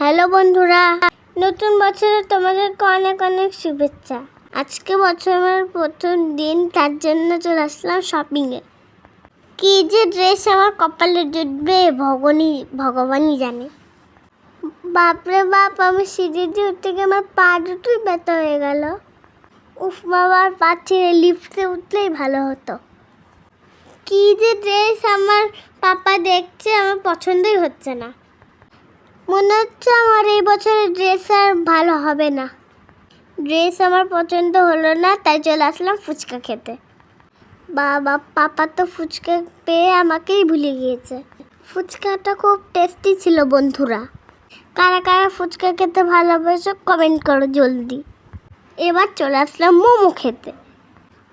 Hello বন্ধুরা, নতুন বছরে তোমাদেরকে অনেক অনেক শুভেচ্ছা। আজকে বছরের প্রথম দিন, তার জন্য চলে আসলাম শপিংয়ে কি যে ড্রেস আমার কপালে জুটবে ভগবানই ভগবানই জানে। বাপরে বাপ, আমি সিঁড়ি দিয়ে উঠতে গিয়ে আমার পা দুটোই ব্যথা হয়ে গেল। উফ বাবার পা ছেড়ে লিফটে উঠলেই ভালো হতো। কি যে ড্রেস আমার পাপা দেখছে, আমার পছন্দই হচ্ছে না। মনে হচ্ছে আমার এই বছরের ড্রেস আর ভালো হবে না। ড্রেস আমার পছন্দ হলো না, তাই চলে আসলাম ফুচকা খেতে। বাবা, পাপা তো ফুচকা পেয়ে আমাকেই ভুলে গিয়েছে। ফুচকাটা খুব টেস্টি ছিল বন্ধুরা। কারা কারা ফুচকা খেতে ভালোবাসো কমেন্ট করো জলদি। এবার চলে আসলাম মোমো খেতে।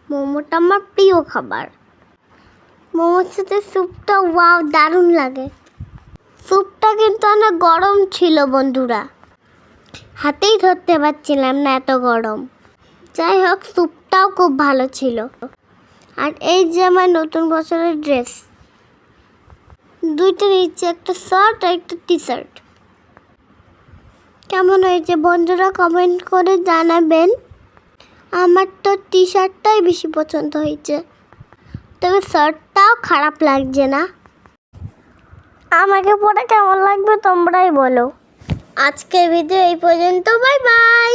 মোমোটা আমার প্রিয় খাবার। মোমোর সাথে স্যুপটা ওয়াও দারুণ লাগে। স্যুপটা কিন্তু অনেক গরম ছিল, বন্ধুরা। হাতেই ধরতে পারছিলাম না এত গরম। যাই হোক, স্যুপটাও খুব ভালো ছিল। আর এই যে আমার নতুন বছরের ড্রেস। দুইটা নিচ্ছে একটা শার্ট আর একটা টি শার্ট কেমন হয়েছে বন্ধুরা কমেন্ট করে জানাবেন। আমার তো টি শার্টটাই বেশি পছন্দ হয়েছে। তবে শার্টটাও খারাপ লাগছে না। আমাকে পরে কেমন লাগবে তোমরাই বলো। আজকের ভিডিও এই পর্যন্ত বাই বাই